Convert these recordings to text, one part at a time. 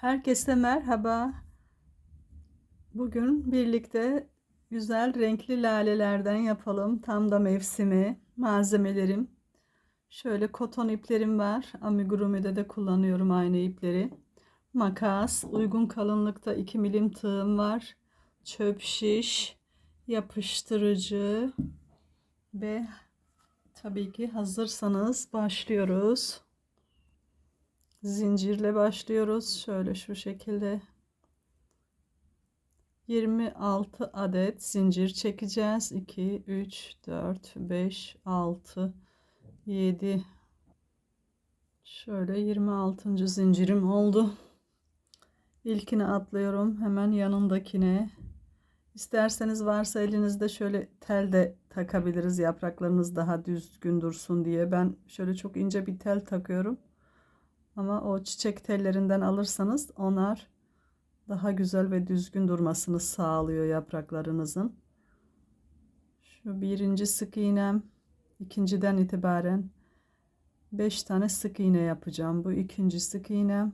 Herkese merhaba. Bugün birlikte güzel renkli lalelerden yapalım. Tam da mevsimi. Malzemelerim. Şöyle koton iplerim var. Amigurumi'de de kullanıyorum aynı ipleri. Makas, uygun kalınlıkta 2 milim tığım var. Çöp şiş, yapıştırıcı ve tabii ki hazırsanız başlıyoruz zincirle başlıyoruz. Şöyle şu şekilde 26 adet zincir çekeceğiz. 2, 3, 4, 5, 6, 7. Şöyle 26. zincirim oldu. İlkine atlıyorum. Hemen yanındakine. İsterseniz varsa elinizde şöyle tel de takabiliriz. Yapraklarınız daha düzgün dursun diye. Ben şöyle çok ince bir tel takıyorum. Ama o çiçek tellerinden alırsanız onlar daha güzel ve düzgün durmasını sağlıyor yapraklarınızın. Şu birinci sık iğnem ikinciden itibaren 5 tane sık iğne yapacağım. Bu ikinci sık iğnem.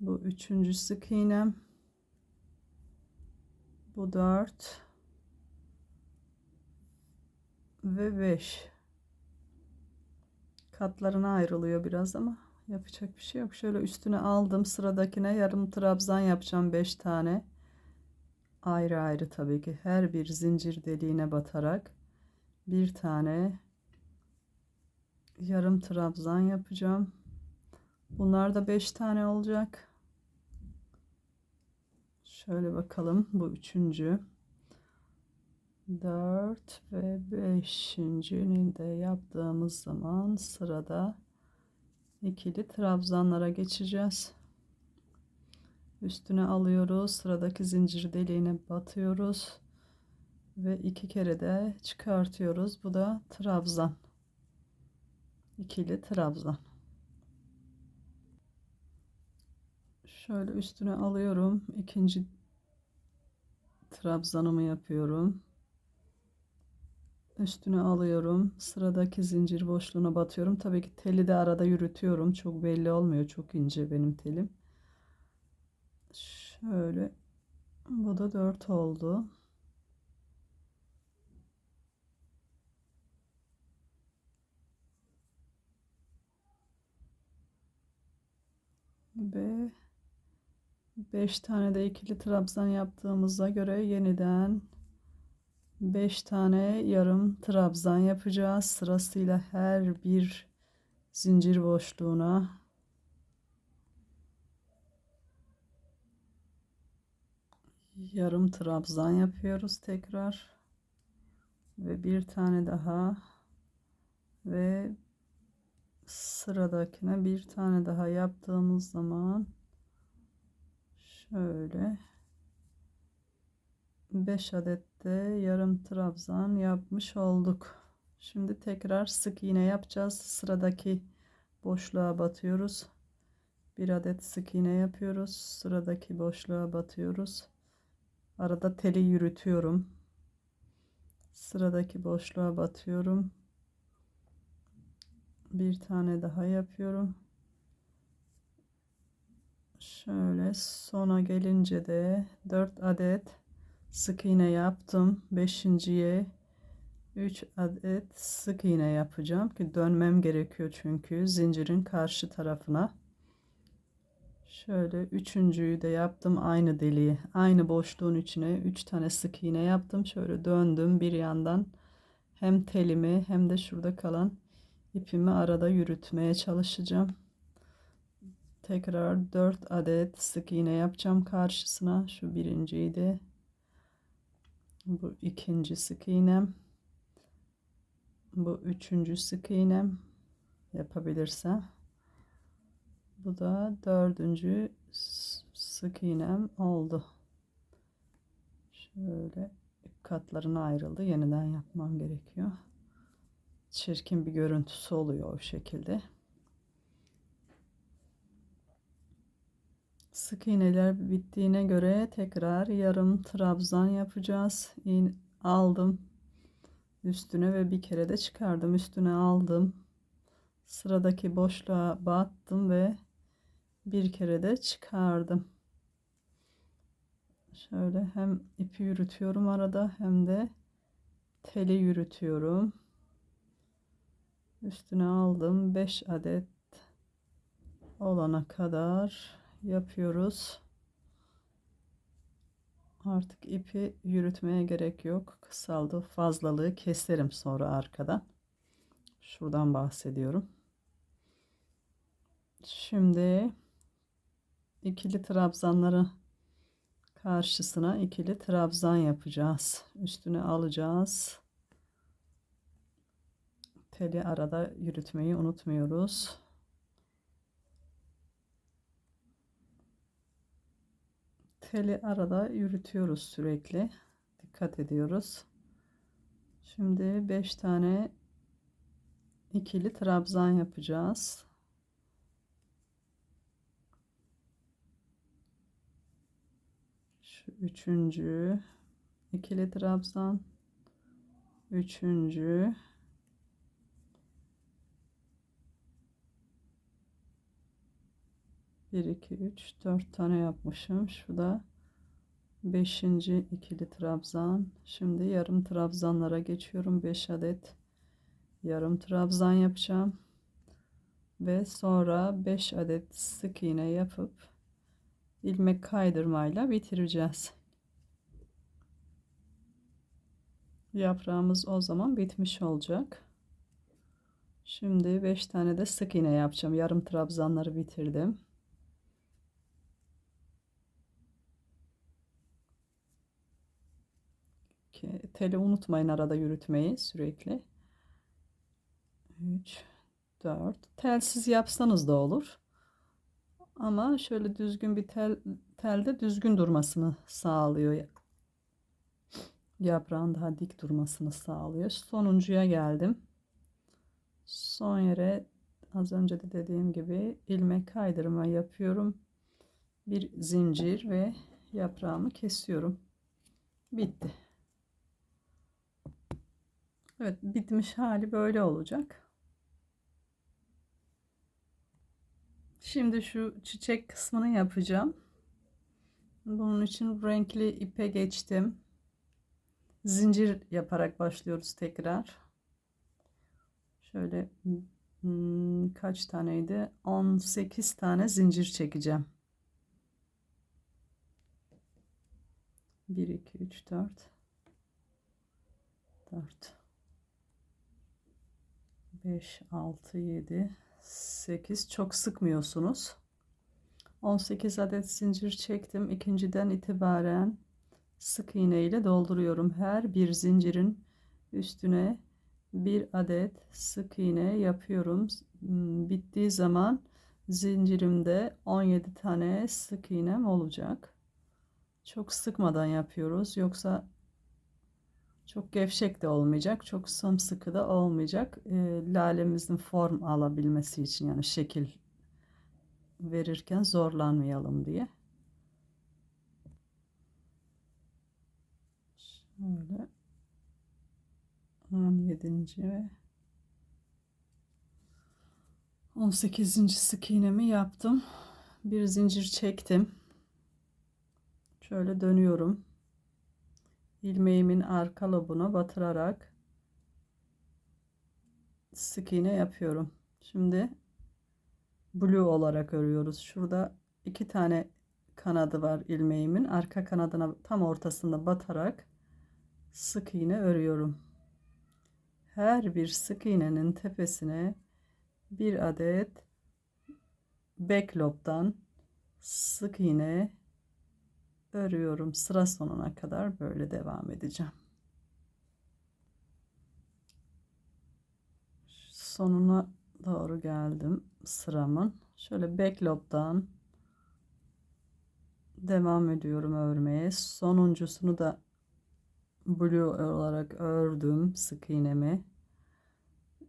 Bu üçüncü sık iğnem. Bu dört ve beş katlarına ayrılıyor biraz ama yapacak bir şey yok. Şöyle üstüne aldım. Sıradakine yarım trabzan yapacağım 5 tane. Ayrı ayrı tabii ki her bir zincir deliğine batarak bir tane yarım trabzan yapacağım. Bunlar da 5 tane olacak. Şöyle bakalım. Bu üçüncü. 4 ve 5.'nin de yaptığımız zaman sırada ikili trabzanlara geçeceğiz. Üstüne alıyoruz. Sıradaki zincir deliğine batıyoruz. Ve iki kere de çıkartıyoruz. Bu da trabzan. İkili trabzan. Şöyle üstüne alıyorum. İkinci trabzanımı yapıyorum üstüne alıyorum. Sıradaki zincir boşluğuna batıyorum. Tabii ki teli de arada yürütüyorum. Çok belli olmuyor. Çok ince benim telim. Şöyle bu da 4 oldu. Ve 5 tane de ikili trabzan yaptığımıza göre yeniden 5 tane yarım trabzan yapacağız. Sırasıyla her bir zincir boşluğuna yarım trabzan yapıyoruz tekrar. Ve bir tane daha ve sıradakine bir tane daha yaptığımız zaman şöyle 5 adet de yarım trabzan yapmış olduk. Şimdi tekrar sık iğne yapacağız. Sıradaki boşluğa batıyoruz. Bir adet sık iğne yapıyoruz. Sıradaki boşluğa batıyoruz. Arada teli yürütüyorum. Sıradaki boşluğa batıyorum. Bir tane daha yapıyorum. Şöyle sona gelince de 4 adet sık iğne yaptım. Beşinciye 3 adet sık iğne yapacağım ki dönmem gerekiyor çünkü zincirin karşı tarafına. Şöyle üçüncüyü de yaptım aynı deliği. Aynı boşluğun içine 3 tane sık iğne yaptım. Şöyle döndüm bir yandan hem telimi hem de şurada kalan ipimi arada yürütmeye çalışacağım. Tekrar 4 adet sık iğne yapacağım karşısına. Şu birinciyi de bu ikinci sık iğnem. Bu üçüncü sık iğnem yapabilirsem. Bu da dördüncü sık iğnem oldu. Şöyle katlarına ayrıldı. Yeniden yapmam gerekiyor. Çirkin bir görüntüsü oluyor o şekilde. Sık iğneler bittiğine göre tekrar yarım trabzan yapacağız. İğne aldım üstüne ve bir kere de çıkardım. Üstüne aldım. Sıradaki boşluğa battım ve bir kere de çıkardım. Şöyle hem ipi yürütüyorum arada hem de teli yürütüyorum. Üstüne aldım 5 adet olana kadar yapıyoruz. Artık ipi yürütmeye gerek yok. Kısaldı. Fazlalığı keserim sonra arkadan. Şuradan bahsediyorum. Şimdi ikili trabzanları karşısına ikili trabzan yapacağız. Üstüne alacağız. Teli arada yürütmeyi unutmuyoruz. Teli arada yürütüyoruz sürekli. Dikkat ediyoruz. Şimdi 5 tane ikili trabzan yapacağız. Şu üçüncü ikili trabzan. Üçüncü. Bir, iki, üç, dört tane yapmışım. Şu da beşinci ikili trabzan. Şimdi yarım trabzanlara geçiyorum. Beş adet yarım trabzan yapacağım. Ve sonra beş adet sık iğne yapıp ilmek kaydırmayla bitireceğiz. Yaprağımız o zaman bitmiş olacak. Şimdi 5 tane de sık iğne yapacağım. Yarım trabzanları bitirdim. Teli unutmayın arada yürütmeyi sürekli. 3 4 telsiz yapsanız da olur. Ama şöyle düzgün bir tel telde düzgün durmasını sağlıyor. Yaprağın daha dik durmasını sağlıyor. Sonuncuya geldim. Son yere az önce de dediğim gibi ilmek kaydırma yapıyorum. Bir zincir ve yaprağımı kesiyorum. Bitti. Evet bitmiş hali böyle olacak. Şimdi şu çiçek kısmını yapacağım. Bunun için renkli ipe geçtim. Zincir yaparak başlıyoruz tekrar. Şöyle hmm, kaç taneydi? 18 tane zincir çekeceğim. 1 2 3 4 4 5 6 7 8 çok sıkmıyorsunuz. 18 adet zincir çektim. İkinciden itibaren sık iğne ile dolduruyorum. Her bir zincirin üstüne bir adet sık iğne yapıyorum. Hmm, bittiği zaman zincirimde 17 tane sık iğnem olacak. Çok sıkmadan yapıyoruz. Yoksa çok gevşek de olmayacak. Çok sımsıkı da olmayacak. E, lalemizin form alabilmesi için yani şekil verirken zorlanmayalım diye. Şöyle 17. ve 18. sık iğnemi yaptım. Bir zincir çektim. Şöyle dönüyorum ilmeğimin arka lobuna batırarak sık iğne yapıyorum. Şimdi blue olarak örüyoruz. Şurada iki tane kanadı var ilmeğimin. Arka kanadına tam ortasında batarak sık iğne örüyorum. Her bir sık iğnenin tepesine bir adet back lobdan sık iğne örüyorum sıra sonuna kadar böyle devam edeceğim. Sonuna doğru geldim sıramın. Şöyle back lob'dan devam ediyorum örmeye. Sonuncusunu da blue olarak ördüm sık iğnemi.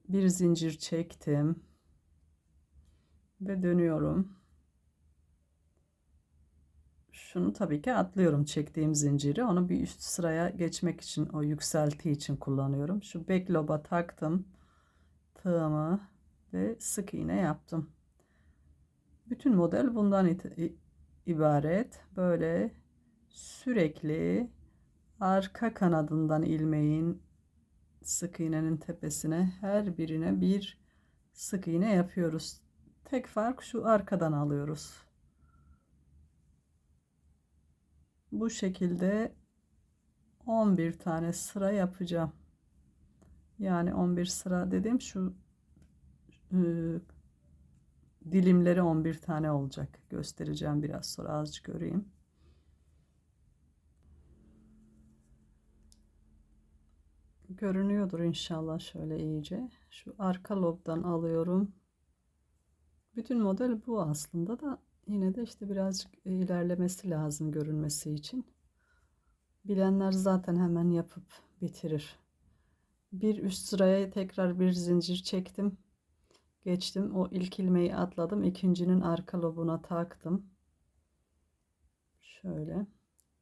Bir zincir çektim ve dönüyorum şunu tabii ki atlıyorum çektiğim zinciri. Onu bir üst sıraya geçmek için o yükselti için kullanıyorum. Şu back loba taktım tığımı ve sık iğne yaptım. Bütün model bundan ibaret. Böyle sürekli arka kanadından ilmeğin sık iğnenin tepesine her birine bir sık iğne yapıyoruz. Tek fark şu arkadan alıyoruz. Bu şekilde 11 tane sıra yapacağım. Yani 11 sıra dedim şu e, dilimleri 11 tane olacak. Göstereceğim biraz sonra azıcık göreyim. Görünüyordur inşallah şöyle iyice. Şu arka lobdan alıyorum. Bütün model bu aslında da yine de işte birazcık ilerlemesi lazım görünmesi için. Bilenler zaten hemen yapıp bitirir. Bir üst sıraya tekrar bir zincir çektim. Geçtim. O ilk ilmeği atladım. İkincinin arka lobuna taktım. Şöyle.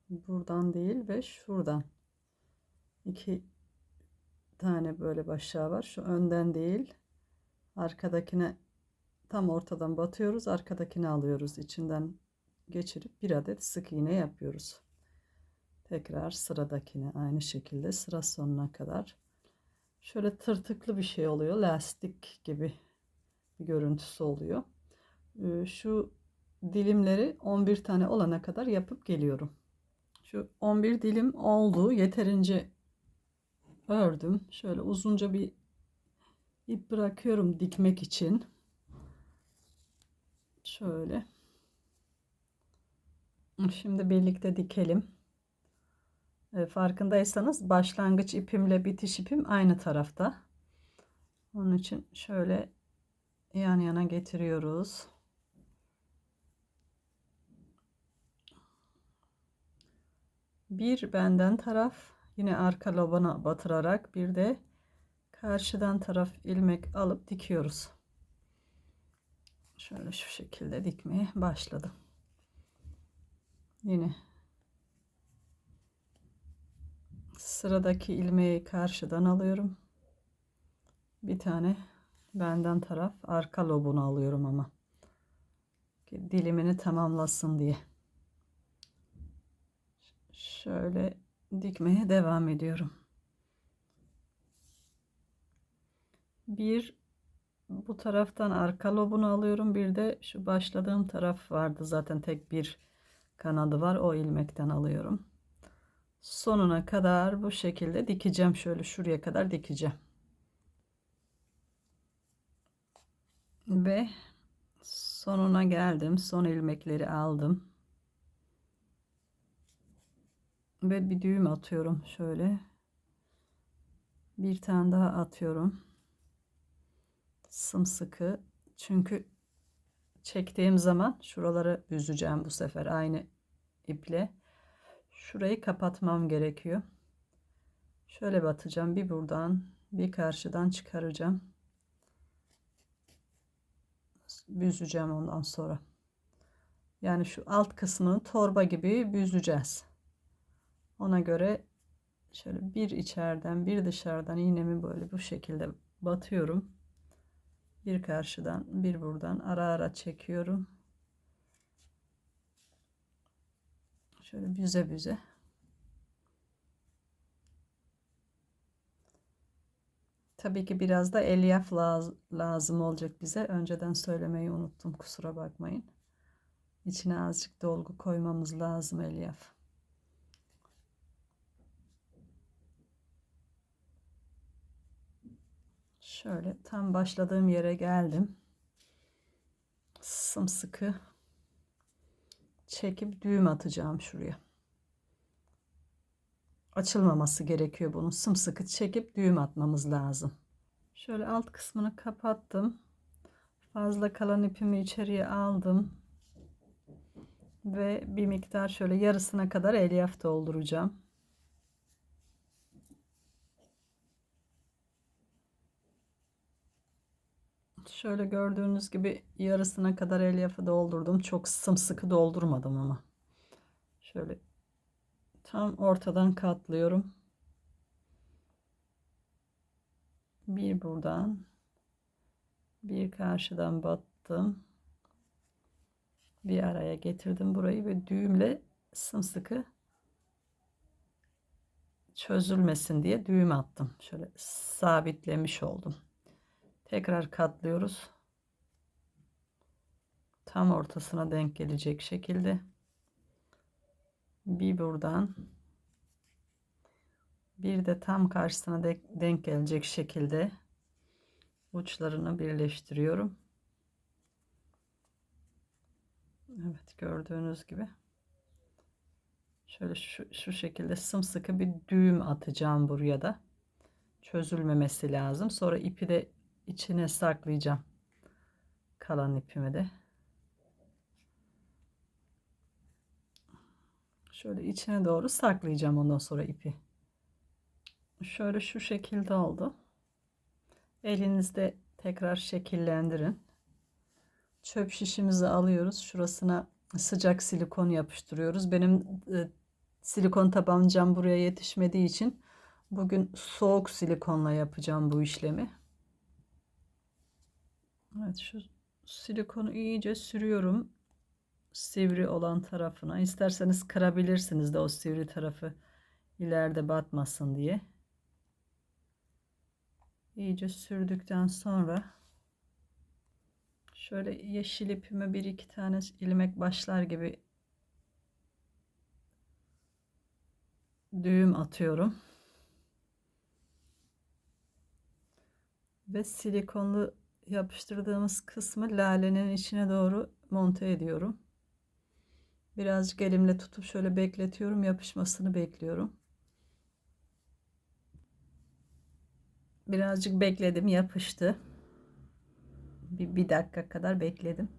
Buradan değil ve şuradan. İki tane böyle başlığa var. Şu önden değil. Arkadakine tam ortadan batıyoruz. Arkadakini alıyoruz. içinden geçirip bir adet sık iğne yapıyoruz. Tekrar sıradakine aynı şekilde sıra sonuna kadar. Şöyle tırtıklı bir şey oluyor. Lastik gibi bir görüntüsü oluyor. Ee, Şu dilimleri 11 tane olana kadar yapıp geliyorum. Şu 11 dilim oldu. Yeterince ördüm. Şöyle uzunca bir ip bırakıyorum dikmek için. Şöyle. Şimdi birlikte dikelim. E, farkındaysanız başlangıç ipimle bitiş ipim aynı tarafta. Onun için şöyle yan yana getiriyoruz. Bir benden taraf yine arka lobana batırarak bir de karşıdan taraf ilmek alıp dikiyoruz. Şöyle şu şekilde dikmeye başladım. Yine sıradaki ilmeği karşıdan alıyorum. Bir tane benden taraf arka lobunu alıyorum ama dilimini tamamlasın diye. Şöyle dikmeye devam ediyorum. Bir bu taraftan arka lobunu alıyorum. Bir de şu başladığım taraf vardı. Zaten tek bir kanadı var. O ilmekten alıyorum. Sonuna kadar bu şekilde dikeceğim. Şöyle şuraya kadar dikeceğim. Ve sonuna geldim. Son ilmekleri aldım. Ve bir düğüm atıyorum şöyle. Bir tane daha atıyorum. Sımsıkı. Çünkü çektiğim zaman şuraları büzeceğim bu sefer aynı iple. Şurayı kapatmam gerekiyor. Şöyle batacağım. Bir buradan bir karşıdan çıkaracağım. Büzeceğim ondan sonra. Yani şu alt kısmını torba gibi büzeceğiz. Ona göre şöyle bir içeriden bir dışarıdan iğnemi böyle bu şekilde batıyorum. Bir karşıdan bir buradan ara ara çekiyorum. Şöyle büze büze. Tabii ki biraz da elyaf laz lazım olacak bize. Önceden söylemeyi unuttum. Kusura bakmayın. İçine azıcık dolgu koymamız lazım elyaf. Şöyle tam başladığım yere geldim. Sımsıkı çekip düğüm atacağım şuraya. Açılmaması gerekiyor bunun. Sımsıkı çekip düğüm atmamız lazım. Şöyle alt kısmını kapattım. Fazla kalan ipimi içeriye aldım. Ve bir miktar şöyle yarısına kadar elyaf dolduracağım. Şöyle gördüğünüz gibi yarısına kadar elyafı doldurdum. Çok sımsıkı doldurmadım ama. Şöyle tam ortadan katlıyorum. Bir buradan bir karşıdan battım. bir araya getirdim burayı ve düğümle sımsıkı çözülmesin diye düğüm attım. Şöyle sabitlemiş oldum. Tekrar katlıyoruz. Tam ortasına denk gelecek şekilde bir buradan bir de tam karşısına denk gelecek şekilde uçlarını birleştiriyorum. Evet gördüğünüz gibi. Şöyle şu, şu şekilde sımsıkı bir düğüm atacağım buraya da. Çözülmemesi lazım. Sonra ipi de içine saklayacağım. Kalan ipimi de. Şöyle içine doğru saklayacağım ondan sonra ipi. Şöyle şu şekilde oldu. Elinizde tekrar şekillendirin. Çöp şişimizi alıyoruz. Şurasına sıcak silikon yapıştırıyoruz. Benim e, silikon tabancam buraya yetişmediği için bugün soğuk silikonla yapacağım bu işlemi. Evet şu silikonu iyice sürüyorum sivri olan tarafına. İsterseniz kırabilirsiniz de o sivri tarafı ileride batmasın diye. İyice sürdükten sonra şöyle yeşil ipime bir iki tane ilmek başlar gibi düğüm atıyorum. Ve silikonlu yapıştırdığımız kısmı lalenin içine doğru monte ediyorum. Birazcık elimle tutup şöyle bekletiyorum. Yapışmasını bekliyorum. Birazcık bekledim. Yapıştı. Bir, bir dakika kadar bekledim.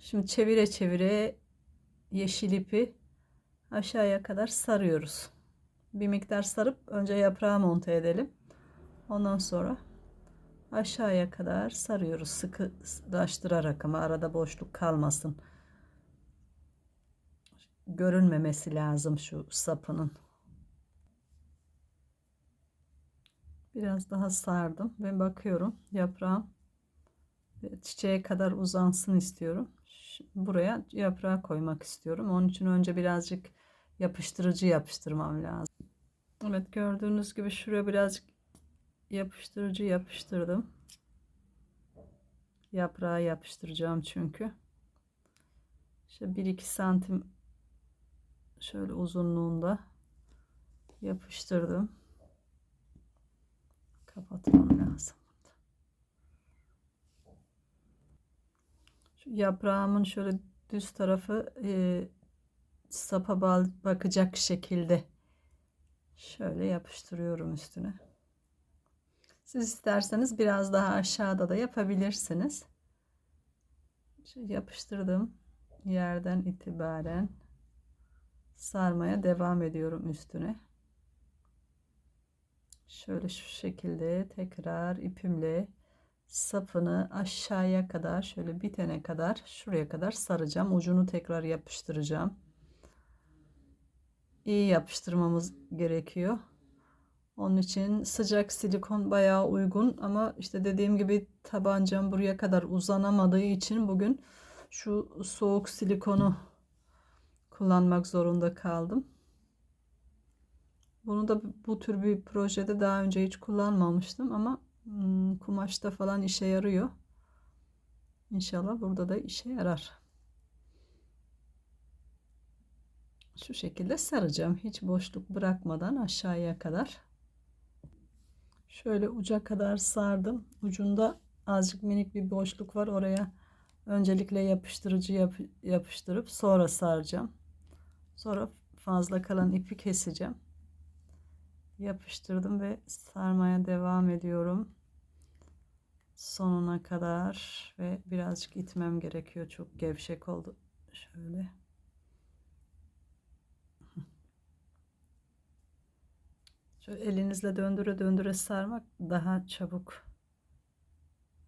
Şimdi çevire çevire yeşil ipi aşağıya kadar sarıyoruz. Bir miktar sarıp önce yaprağı monte edelim. Ondan sonra aşağıya kadar sarıyoruz. Sıkılaştırarak ama arada boşluk kalmasın görünmemesi lazım şu sapının. Biraz daha sardım ve bakıyorum yaprağım çiçeğe kadar uzansın istiyorum. Buraya yaprağı koymak istiyorum. Onun için önce birazcık yapıştırıcı yapıştırmam lazım. Evet gördüğünüz gibi şuraya birazcık yapıştırıcı yapıştırdım. Yaprağı yapıştıracağım çünkü. İşte 1-2 santim şöyle uzunluğunda yapıştırdım. Kapatmam lazım. Şu yaprağımın şöyle düz tarafı e, sapa bakacak şekilde şöyle yapıştırıyorum üstüne. Siz isterseniz biraz daha aşağıda da yapabilirsiniz. Şu yapıştırdığım yerden itibaren sarmaya devam ediyorum üstüne. Şöyle şu şekilde tekrar ipimle sapını aşağıya kadar şöyle bitene kadar şuraya kadar saracağım. Ucunu tekrar yapıştıracağım. İyi yapıştırmamız gerekiyor. Onun için sıcak silikon bayağı uygun ama işte dediğim gibi tabancam buraya kadar uzanamadığı için bugün şu soğuk silikonu kullanmak zorunda kaldım. Bunu da bu tür bir projede daha önce hiç kullanmamıştım ama hmm, kumaşta falan işe yarıyor. İnşallah burada da işe yarar. Şu şekilde saracağım. Hiç boşluk bırakmadan aşağıya kadar. Şöyle uca kadar sardım. Ucunda azıcık minik bir boşluk var. Oraya öncelikle yapıştırıcı yap yapıştırıp sonra saracağım. Sonra fazla kalan ipi keseceğim. Yapıştırdım ve sarmaya devam ediyorum. Sonuna kadar ve birazcık itmem gerekiyor. Çok gevşek oldu. Şöyle. Elinizle döndüre döndüre sarmak daha çabuk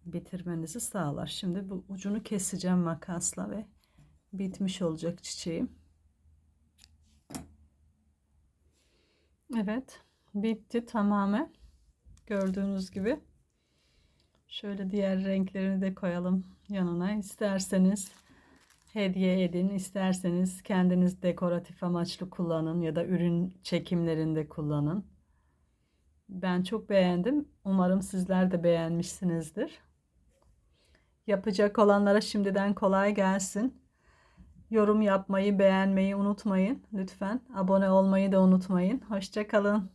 bitirmenizi sağlar. Şimdi bu ucunu keseceğim makasla ve bitmiş olacak çiçeğim. Evet. Bitti tamamen. Gördüğünüz gibi. Şöyle diğer renklerini de koyalım yanına. İsterseniz hediye edin. İsterseniz kendiniz dekoratif amaçlı kullanın ya da ürün çekimlerinde kullanın. Ben çok beğendim. Umarım sizler de beğenmişsinizdir. Yapacak olanlara şimdiden kolay gelsin. Yorum yapmayı, beğenmeyi unutmayın lütfen. Abone olmayı da unutmayın. Hoşça kalın.